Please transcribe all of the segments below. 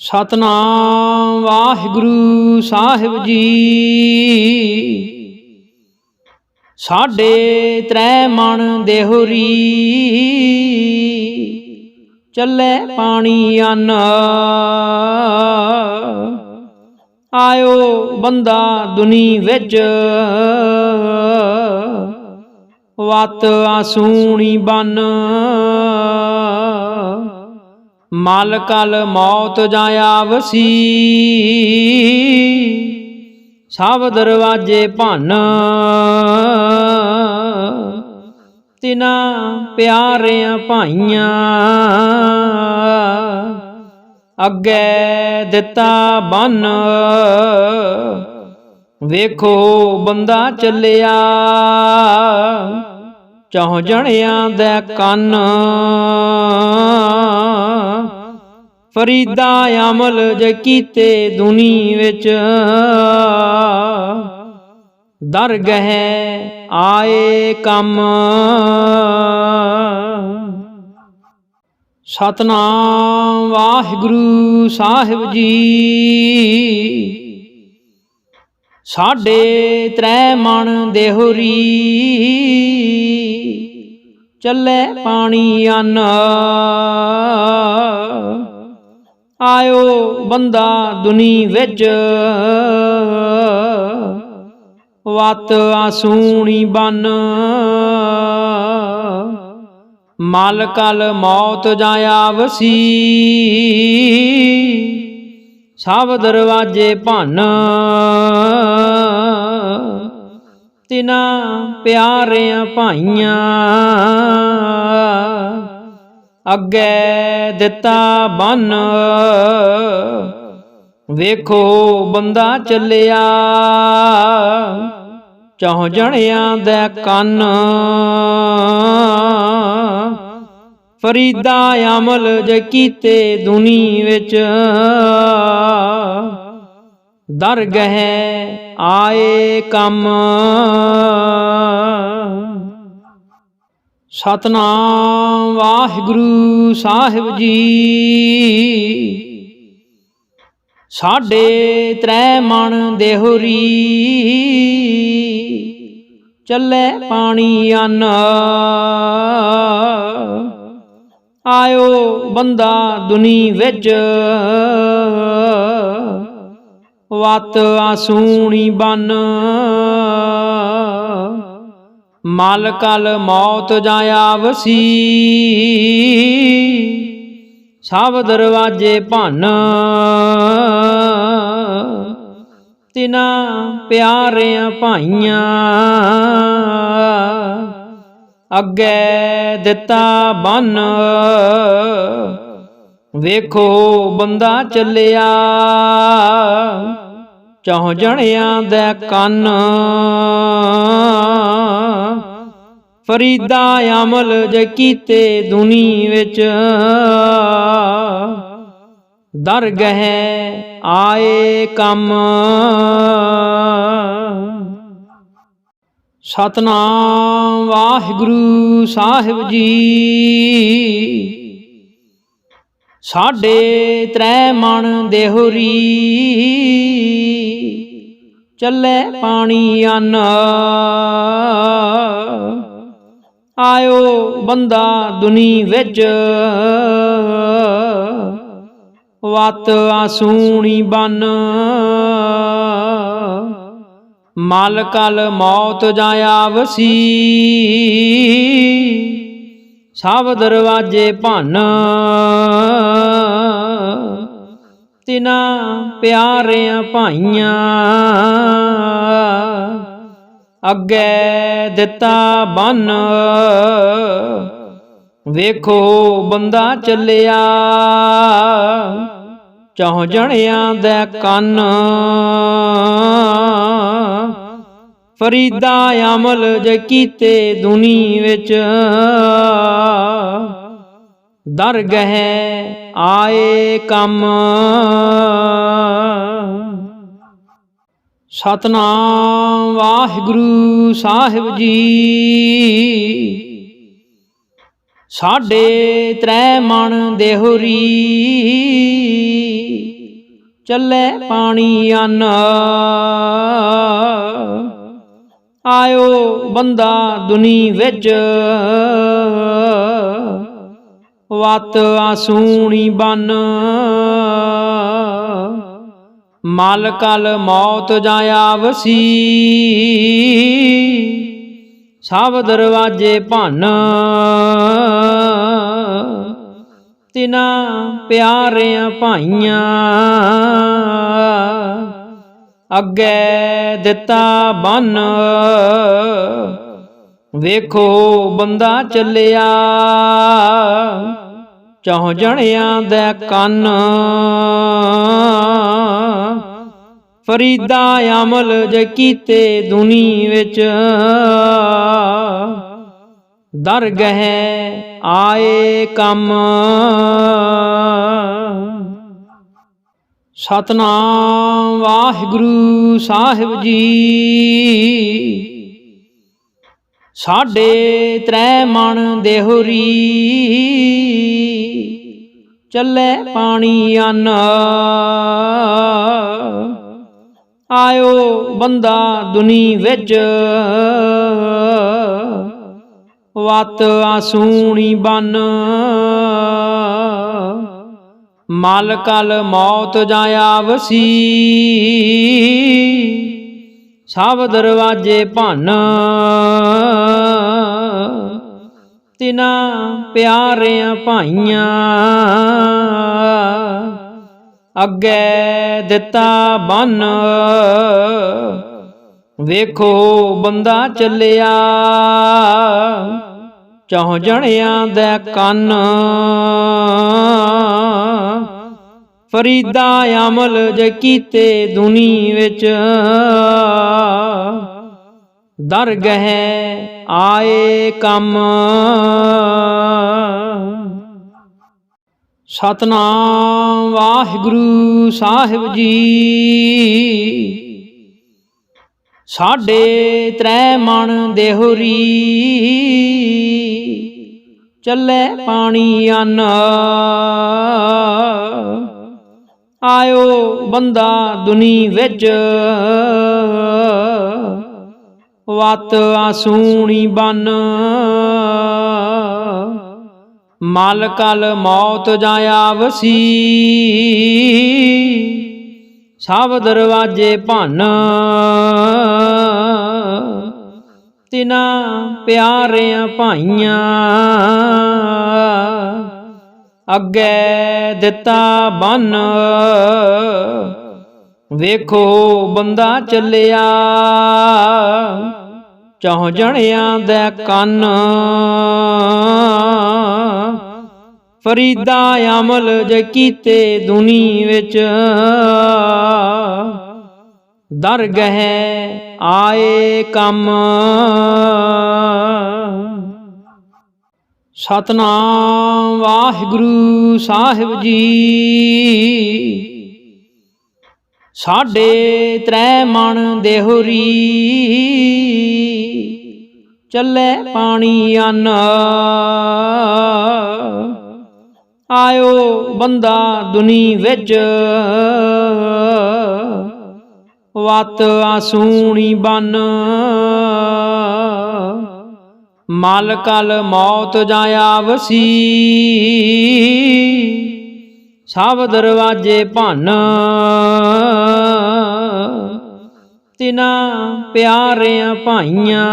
ਸਤਨਾਮ ਵਾਹਿਗੁਰੂ ਸਾਹਿਬ ਜੀ। ਸਾਡੇ ਤ੍ਰੈ ਮਨ ਦੇਹੁਰੀ, ਚੱਲੇ ਪਾਣੀ ਅੰਨ। ਆਇਓ ਬੰਦਾ ਦੁਨੀ ਵਿੱਚ, ਵਤ ਆਸੂਣੀ ਬਨ। ਮਲ ਕਲ ਮੌਤ ਜਾਇਆਵਸੀ ਸਭ ਦਰਵਾਜੇ ਭੰਨ। ਤਿਨਾ ਪਿਆਰਿਆਂ ਭਾਈਆਂ ਅੱਗੇ ਦਿੱਤਾ ਬੰਨ। ਵੇਖੋ ਬੰਦਾ ਚੱਲਿਆ, ਚੌ ਜਣਿਆਂ ਦੇ ਕੰਨ। ਫਰੀਦਾ ਅਮਲ ਜ ਕੀਤੇ ਦੁਨੀ ਵਿੱਚ। ਦਰਗਹਿ ਆਏ ਕੰਮ। ਸਤਨਾਮ ਵਾਹਿਗੁਰੂ ਸਾਹਿਬ ਜੀ। ਸਾਡੇ ਤ੍ਰੈ ਮਨ ਦੇਹੁਰੀ। ਚੱਲੇ ਪਾਣੀ ਅੰਨ। ਆਇਓ ਬੰਦਾ ਦੁਨੀ ਵਿੱਚ। ਵਤ ਆਸੂਣੀ ਬਨ। ਮਲ ਕਲ ਮੌਤ ਜਾਇਆਵਸੀ ਸਭ ਦਰਵਾਜੇ ਭੰਨ। ਤਿਨਾ ਪਿਆਰਿਆਂ ਭਾਈਆਂ। ਅੱਗੇ ਦਿੱਤਾ ਬੰਨ। ਵੇਖੋ ਬੰਦਾ ਚੱਲਿਆ। ਚੌ ਜਣਿਆਂ ਦੇ ਕੰਨ। ਫਰੀਦਾ ਅਮਲ ਜ ਕੀਤੇ ਦੁਨੀ ਵਿੱਚ। ਦਰਗਹਿ ਆਏ ਕੰਮ। ਸਤਨਾਮ ਵਾਹਿਗੁਰੂ ਸਾਹਿਬ ਜੀ। ਸਾਡੇ ਤ੍ਰੈ ਮਨ ਦੇਹੁਰੀ, ਚੱਲੇ ਪਾਣੀ ਅੰਨ। ਆਇਓ ਬੰਦਾ ਦੁਨੀ ਵਿੱਚ, ਵਤ ਆਸੂਣੀ ਬਨ। ਮਲ ਕਲ ਮੌਤ ਜਾਇਆਵਸੀ ਸਭ ਦਰਵਾਜੇ ਭੰਨ। ਤਿਨਾ ਪਿਆਰਿਆਂ ਭਾਈਆਂ ਅੱਗੇ ਦਿੱਤਾ ਬੰਨ। ਵੇਖੋ ਬੰਦਾ ਚੱਲਿਆ ਚੌ ਜਣਿਆਂ ਦੇ ਕੰਨ। ਫਰੀਦਾ ਅਮਲ ਜ ਕੀਤੇ ਦੁਨੀ ਵਿੱਚ। ਦਰਗਹਿ ਆਏ ਕੰਮ। ਸਤਨਾਮ ਵਾਹਿਗੁਰੂ ਸਾਹਿਬ ਜੀ। ਸਾਡੇ ਤ੍ਰੈ ਮਨ ਦੇਹੁਰੀ। ਚੱਲੇ ਪਾਣੀ ਅੰਨ। ਆਇਓ ਬੰਦਾ ਦੁਨੀ ਵਿੱਚ। ਵਤ ਆਸੂਣੀ ਬਨ। ਮਲ ਕਲ ਮੌਤ ਜਾਇਆਵਸੀ ਸਭ ਦਰਵਾਜੇ ਭੰਨ। ਤਿਨਾ ਪਿਆਰਿਆਂ ਭਾਈਆਂ। ਅੱਗੇ ਦਿੱਤਾ ਬੰਨ। ਵੇਖੋ ਬੰਦਾ ਚੱਲਿਆ। ਚੌ ਜਣਿਆਂ ਦੇ ਕੰਨ। ਫਰੀਦਾ ਅਮਲ ਜ ਕੀਤੇ ਦੁਨੀ ਵਿੱਚ। ਦਰਗਹਿ ਆਏ ਕੰਮ। ਸਤਨਾਮ ਵਾਹਿਗੁਰੂ ਸਾਹਿਬ ਜੀ। ਸਾਡੇ ਤ੍ਰੈ ਮਨ ਦੇਹੁਰੀ, ਚੱਲੇ ਪਾਣੀ ਅੰਨ। ਆਇਓ ਬੰਦਾ ਦੁਨੀ ਵਿੱਚ, ਵਤ ਆਸੂਣੀ ਬਨ। ਮਲ ਕਲ ਮੌਤ ਜਾਇਆ ਵਸੀ ਸਭ ਦਰਵਾਜੇ ਭੰਨ। ਤਿਨਾ ਪਿਆਰਿਆਂ ਭਾਈਆਂ ਅੱਗੇ ਦਿੱਤਾ ਬੰਨ। ਵੇਖੋ ਬੰਦਾ ਚੱਲਿਆ ਚੌ ਜਣਿਆਂ ਦੇ ਕੰਨ। ਫਰੀਦਾ ਅਮਲ ਜ ਕੀਤੇ ਦੁਨੀ ਵਿੱਚ। ਦਰਗਹ ਆਏ ਕੰਮ। ਸਤਨਾਮ ਵਾਹਿਗੁਰੂ ਸਾਹਿਬ ਜੀ। ਸਾਡੇ ਤ੍ਰੈ ਮਨ ਦੇਹੁਰੀ। ਚੱਲੇ ਪਾਣੀ ਅੰਨ। ਆਇਓ ਬੰਦਾ ਦੁਨੀ ਵਿੱਚ। ਵਤ ਆਸੂਣੀ ਬਨ। ਮਲ ਕਲ ਮੌਤ ਜਾਇਆ ਵਸੀ ਸਭ ਦਰਵਾਜੇ ਭੰਨ। ਤਿਨਾ ਪਿਆਰਿਆਂ ਭਾਈਆਂ। ਅੱਗੇ ਦਿੱਤਾ ਬੰਨ। ਵੇਖੋ ਬੰਦਾ ਚੱਲਿਆ। ਚੌ ਜਣਿਆਂ ਦੇ ਕੰਨ। ਫਰੀਦਾ ਅਮਲ ਜ ਕੀਤੇ ਦੁਨੀ ਵਿੱਚ। ਦਰਗਹ ਆਏ ਕੰਮ। ਸਤਨਾਮ ਵਾਹਿਗੁਰੂ ਸਾਹਿਬ ਜੀ। ਸਾਡੇ ਤ੍ਰੈ ਮਨ ਦੇਹੁਰੀ। ਚੱਲੇ ਪਾਣੀ ਅੰਨ। ਆਇਓ ਬੰਦਾ ਦੁਨੀ ਵਿੱਚ। ਵਤ ਆਸੂਣੀ ਬਨ। ਮਲ ਕਲ ਮੌਤ ਜਾਇਆ ਵਸੀ ਸਭ ਦਰਵਾਜੇ ਭੰਨ। ਤਿਨਾ ਪਿਆਰਿਆਂ ਭਾਈਆਂ ਅੱਗੇ ਦਿੱਤਾ ਬੰਨ। ਵੇਖੋ ਬੰਦਾ ਚੱਲਿਆ। ਚੌ ਜਣਿਆਂ ਦੇ ਕੰਨ। ਫਰੀਦਾ ਅਮਲ ਜ ਕੀਤੇ ਦੁਨੀ ਵਿੱਚ। ਦਰਗਹ ਆਏ ਕੰਮ। ਸਤਨਾਮ ਵਾਹਿਗੁਰੂ ਸਾਹਿਬ ਜੀ। ਸਾਡੇ ਤ੍ਰੈ ਮਨ ਦੇਹੁਰੀ। ਚੱਲੇ ਪਾਣੀ ਅੰਨ। ਆਇਓ ਬੰਦਾ ਦੁਨੀ ਵਿੱਚ। ਵਤ ਆਸੂਣੀ ਬਨ। ਮਲ ਕਲ ਮੌਤ ਜਾਇਆ ਵਸੀ ਸਭ ਦਰਵਾਜੇ ਭੰਨ। ਤਿਨਾ ਪਿਆਰਿਆਂ ਭਾਈਆਂ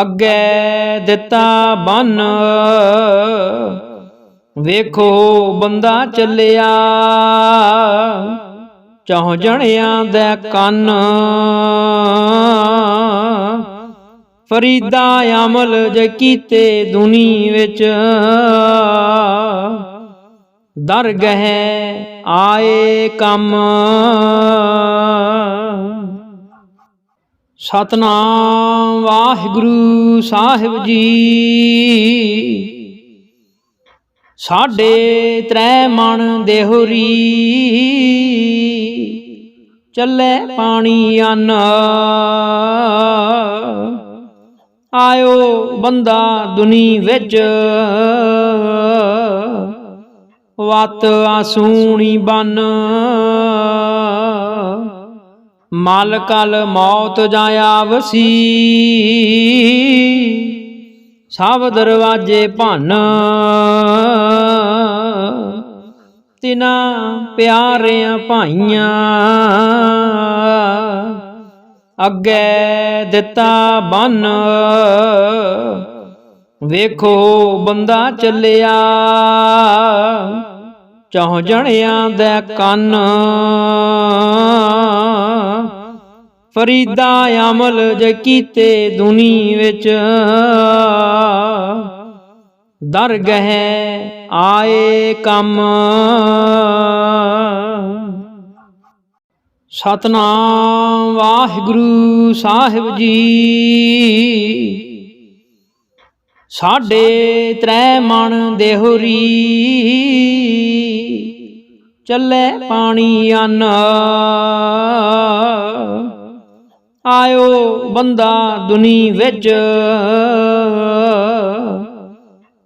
ਅੱਗੇ ਦਿੱਤਾ ਬੰਨ, ਵੇਖੋ ਬੰਦਾ ਚੱਲਿਆ। ਚੌ ਜਣਿਆਂ ਦੇ ਕੰਨ ਫਰੀਦਾ ਅਮਲ ਜ ਕੀਤੇ ਦੁਨੀ ਵਿੱਚ। ਦਰ ਦਰਗਹ ਆਏ ਕੰਮ। ਸਤਨਾਮ ਵਾਹਿਗੁਰੂ ਸਾਹਿਬ ਜੀ। ਸਾਡੇ ਤ੍ਰੈ ਮਨ ਦੇਹੁਰੀ। ਚੱਲੇ ਪਾਣੀ ਅੰਨ। ਆਇਓ ਬੰਦਾ ਦੁਨੀ ਵਿੱਚ। ਵਤ ਆਸੂਣੀ ਬਨ। ਮਲ ਕਲ ਮੌਤ ਜਾਂ ਆਵਸੀ। ਸਭ ਦਰਵਾਜੇ ਭੰਨ। ਤਿਨਾ ਪਿਆਰਿਆਂ ਭਾਈਆਂ, ਅੱਗੇ ਦਿੱਤਾ ਬੰਨ। ਵੇਖੋ ਬੰਦਾ ਚੱਲਿਆ। ਚੌ ਜਣਿਆਂ ਦੇ ਕੰਨ। ਫਰੀਦਾ ਅਮਲ ਜ ਕੀਤੇ ਦੁਨੀ ਵਿੱਚ। ਦਰਗਹ ਆਏ ਕੰਮ। ਸਤਨਾਮ ਵਾਹਿਗੁਰੂ ਸਾਹਿਬ ਜੀ। ਸਾਡੇ ਤ੍ਰੈ ਮਨ ਦੇਹੁਰੀ। ਚੱਲੇ ਪਾਣੀ ਅੰਨ। ਆਇਓ ਬੰਦਾ ਦੁਨੀ ਵਿੱਚ।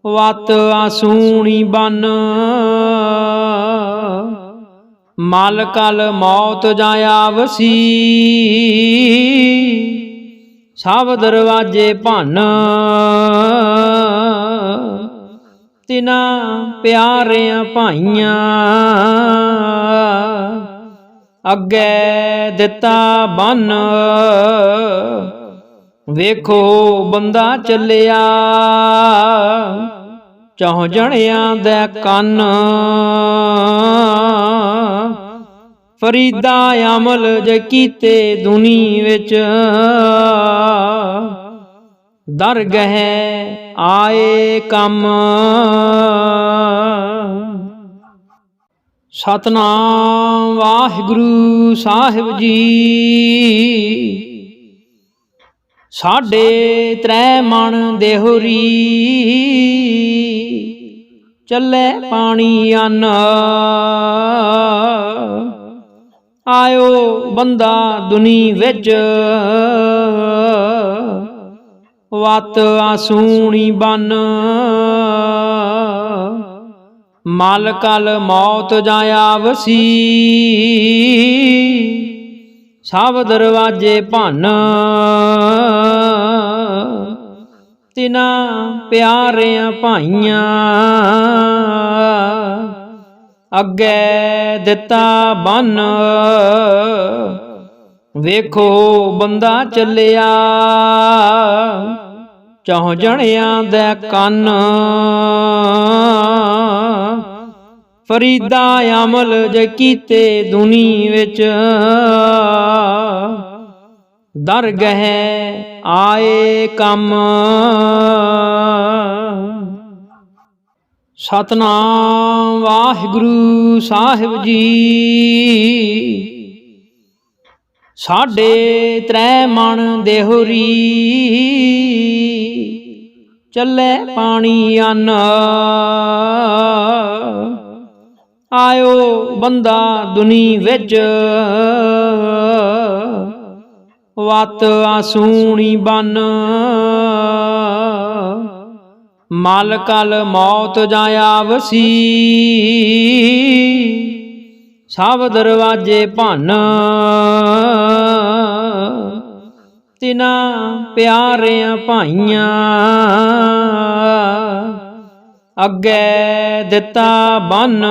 ਵਤ ਆਸੂਣੀ ਬਨ। ਮਲ ਕਲ ਮੌਤ ਜਾਂ ਆਵਸੀ। ਸਭ ਦਰਵਾਜੇ ਭੰਨ। ਤਿਨਾ ਪਿਆਰਿਆਂ ਭਾਈਆਂ। ਅੱਗੇ ਦਿੱਤਾ ਬੰਨ। ਵੇਖੋ ਬੰਦਾ ਚੱਲਿਆ। ਚੌ ਜਣਿਆਂ ਦੇ ਕੰਨ। ਫਰੀਦਾ ਅਮਲ ਜ ਕੀਤੇ ਦੁਨੀ ਵਿੱਚ। ਦਰਗਹ ਆਏ ਕੰਮ। ਸਤਨਾਮ ਵਾਹਿਗੁਰੂ ਸਾਹਿਬ ਜੀ। ਸਾਡੇ ਤ੍ਰੈ ਮਨ ਦੇਹੁਰੀ। ਚੱਲੇ ਪਾਣੀ ਅੰਨ। ਆਇਓ ਬੰਦਾ ਦੁਨੀ ਵਿੱਚ। ਵਤ ਆਸੂਣੀ ਬਨ। ਮਲ ਕਲ ਮੌਤ ਜਾਂ ਆਵਸੀ। ਸਭ ਦਰਵਾਜੇ ਭੰਨ। ਤਿਨਾ ਪਿਆਰਿਆਂ ਭਾਈਆਂ। ਅੱਗੇ ਦਿੱਤਾ ਬੰਨ। ਵੇਖੋ ਬੰਦਾ ਚੱਲਿਆ। ਚੌ ਜਣਿਆਂ ਦੇ ਕੰਨ। ਫਰੀਦਾ ਅਮਲ ਜ ਕੀਤੇ ਦੁਨੀ ਵਿੱਚ। ਦਰਗਹ ਆਏ ਕੰਮ। ਸਤਨਾਮ ਵਾਹਿਗੁਰੂ ਸਾਹਿਬ ਜੀ। ਸਾਡੇ ਤ੍ਰੈ ਮਣ ਦੇਹੁਰੀ। ਚੱਲੇ ਪਾਣੀ ਅੰਨ। ਆਇਓ ਬੰਦਾ ਦੁਨੀ ਵਿੱਚ। ਵਤ ਆਸੂਣੀ ਬਨ। ਮਲ ਕਲ ਮੌਤ ਜਾਂ ਆਵਸੀ। ਸਭ ਦਰਵਾਜੇ ਭੰਨ। ਤਿਨਾ ਪਿਆਰਿਆਂ ਭਾਈਆਂ ਅੱਗੇ ਦਿੱਤਾ ਬੰਨ।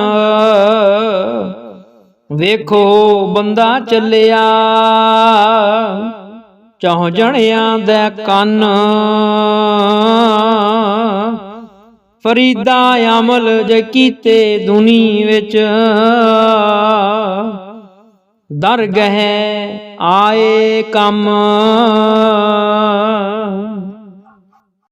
ਵੇਖੋ ਬੰਦਾ ਚੱਲਿਆ ਚੌ ਜਣਿਆਂ ਦੇ ਕੰਨ। ਫਰੀਦਾ ਅਮਲ ਜ ਕੀਤੇ ਦੁਨੀ ਵਿੱਚ। ਦਰਗਹ ਆਏ ਕੰਮ।